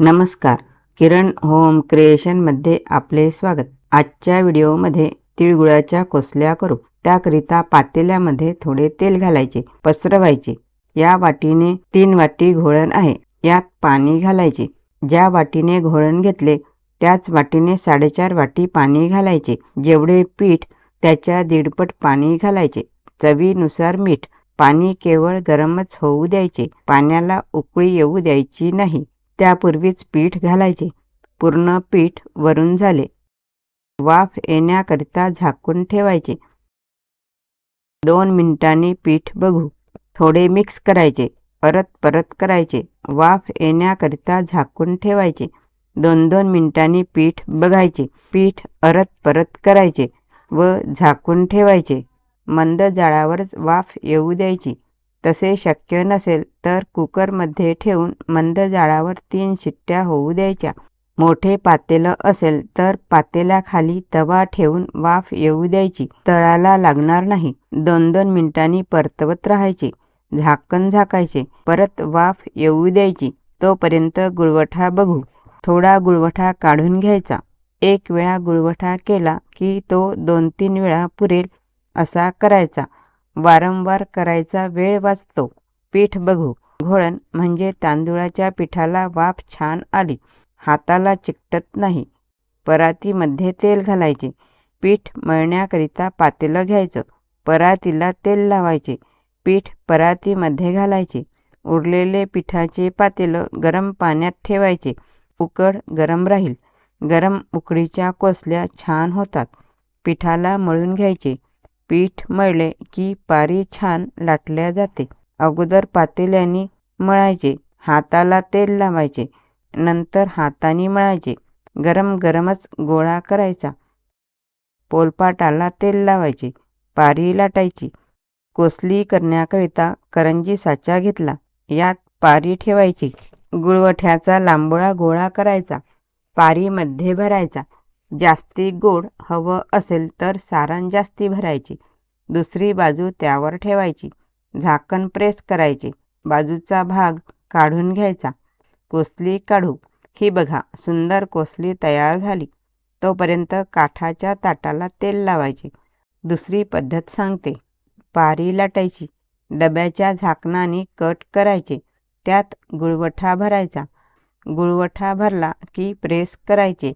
नमस्कार. किरण होम क्रिएशनमध्ये आपले स्वागत. आजच्या व्हिडिओमध्ये तिळगुळाच्या कोसल्या करू. त्याकरिता पातेल्यामध्ये थोडे तेल घालायचे पसरवायचे. या वाटीने तीन वाटी घोळण आहे. यात पाणी घालायचे. ज्या वाटीने घोळण घेतले त्याच वाटीने साडेचार वाटी पाणी घालायचे. जेवढे पीठ त्याच्या दीडपट पाणी घालायचे. चवीनुसार मीठ. पाणी केवळ गरमच होऊ द्यायचे. पाण्याला उकळी येऊ द्यायची नाही. त्यापूर्वीच पीठ घालायचे. पूर्ण पीठ वरून झाले. वाफ येण्याकरिता झाकून ठेवायचे. दोन मिनिटांनी पीठ बघू. थोडे मिक्स करायचे. परत परत करायचे. वाफ येण्याकरिता झाकून ठेवायचे. दोन दोन मिनिटांनी पीठ बघायचे. पीठ परत परत करायचे व झाकून ठेवायचे. मंद जाळावरच वाफ येऊ द्यायची. तसे शक्य नसेल तर कुकरमध्ये ठेवून मंद जाळावर तीन शिट्ट्या होऊ द्यायच्या. मोठे पातेलं असेल तर पातेल्याखाली तवा ठेवून वाफ येऊ द्यायची. तळाला लागणार नाही. दोन दोन मिनिटांनी परतवत राहायचे. झाकण झाकायचे. परत वाफ येऊ द्यायची. तोपर्यंत गुळवठा बघू. थोडा गुळवठा काढून घ्यायचा. एक वेळा गुळवठा केला की तो दोन तीन वेळा पुरेल असा करायचा. वारंवार करायचा वेळ वाचतो. पीठ बघू. घोळण म्हणजे तांदुळाच्या पिठाला वाफ छान आली. हाताला चिकटत नाही. परातीमध्ये तेल घालायचे. पीठ मळण्याकरिता पातेलं घ्यायचं. परातीला तेल लावायचे. पीठ परातीमध्ये घालायचे. उरलेले पिठाचे पातेलं गरम पाण्यात ठेवायचे. उकड गरम राहील. गरम उकडीच्या कोसल्या छान होतात. पिठाला मळून घ्यायचे. पीठ मळले की पारी छान लाटल्या जाते. अगोदर पातेल्याने मळायचे हाताला तेल लावायचे नंतर हाताने मळायचे. गरम गरमच गोळा करायचा. पोलपाटाला तेल लावायचे पारी लाटायची. कोसली करण्याकरिता करंजी साचा घेतला यात पारी ठेवायची. गुळवठ्याचा लांबोळा गोळा करायचा. पारीमध्ये भरायचा. जास्ती गोड हवं असेल तर सारण जास्ती भरायचे. दुसरी बाजू त्यावर ठेवायची. झाकण प्रेस करायचे. बाजूचा भाग काढून घ्यायचा. कोसली काढू. ही बघा सुंदर कोसली तयार झाली. तोपर्यंत काठाच्या ताटाला तेल लावायचे. दुसरी पद्धत सांगते. पारी लाटायची. डब्याच्या झाकणाने कट करायचे. त्यात गुळवठा भरायचा. गुळवठा भरला की प्रेस करायचे.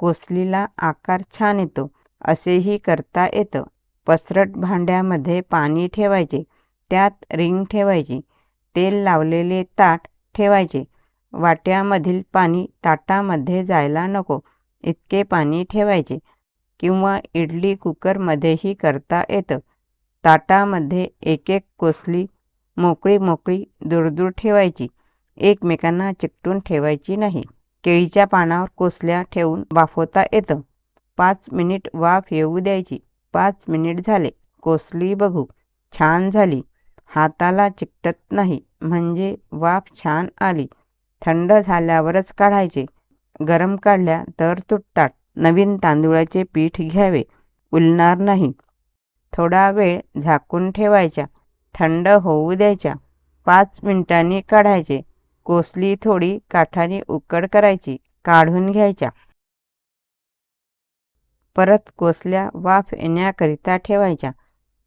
कोसलीला आकार छान येतो असेही करता येतं. पसरट भांड्यामध्ये पाणी ठेवायचे त्यात रिंग ठेवायची तेल लावलेले ताट ठेवायचे. वाट्यामधील पाणी ताटामध्ये जायला नको इतके पाणी ठेवायचे किंवा इडली कुकरमध्येही करता येतं. ताटामध्ये एक एक कोसली मोकळी मोकळी दूरदूर ठेवायची एकमेकांना चिकटून ठेवायची नाही. केळीच्या पानावर कोसल्या ठेवून वाफवता येतं. पाच मिनिट वाफ येऊ द्यायची. पाच मिनिट झाले. कोसली बघू. छान झाली. हाताला चिकटत नाही. म्हणजे वाफ छान आली. थंड झाल्यावरच काढायचे. गरम काढल्या तर तुटतात. नवीन तांदूळाचे पीठ घ्यावे. उलणार नाही. थोडा वेळ झाकून ठेवायच्या थंड होऊ द्यायच्या पाच मिनिटांनी काढायचे. कोसली थोडी काठाने उकड करायची काढून घ्यायच्या. परत कोसल्या वाफ येण्याकरिता ठेवायच्या.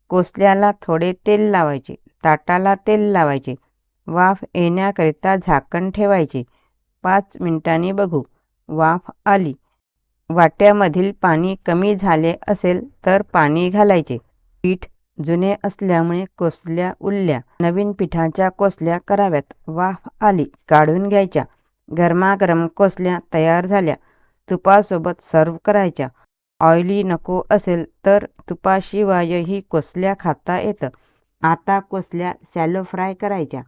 कोसल्याला थोडे तेल लावायचे ताटाला तेल लावायचे. वाफ येण्याकरिता झाकण ठेवायचे. पाच मिनिटांनी बघू. वाफ आली. वाट्यामधील पाणी कमी झाले असेल तर पाणी घालायचे. पीठ जुने असल्यामुळे कोसल्या उरल्या नवीन पिठाच्या कोसल्या कराव्यात. वाफ आली. काढून घ्यायच्या. गरमागरम कोसल्या तयार झाल्या. तुपासोबत सर्व करायच्या. ऑइली नको असेल तर तुपाशिवायही कोसल्या खाता येतं. आता कोसल्या सॅलो फ्राय करायच्या.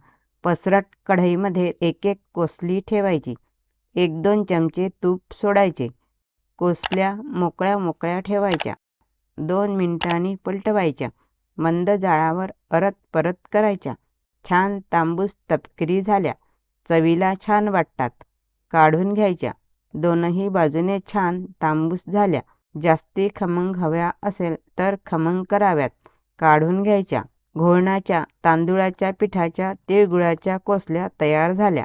पसरट कढईमध्ये एक एक कोसली ठेवायची. एक दोन चमचे तूप सोडायचे. कोसल्या मोकळ्या मोकळ्या ठेवायच्या. दोन मिनिटांनी पलटवायच्या. मंद जाळावर परत परत करायच्या. छान तांबूस तपकिरी झाल्या. चवीला छान वाटतात. काढून घ्यायच्या. दोनही बाजूने छान तांबूस झाल्या. जास्ती खमंग हव्या असेल तर खमंग कराव्यात. काढून घ्यायच्या. घोळणाच्या तांदुळाच्या पिठाच्या तिळगुळाच्या कोसल्या तयार झाल्या.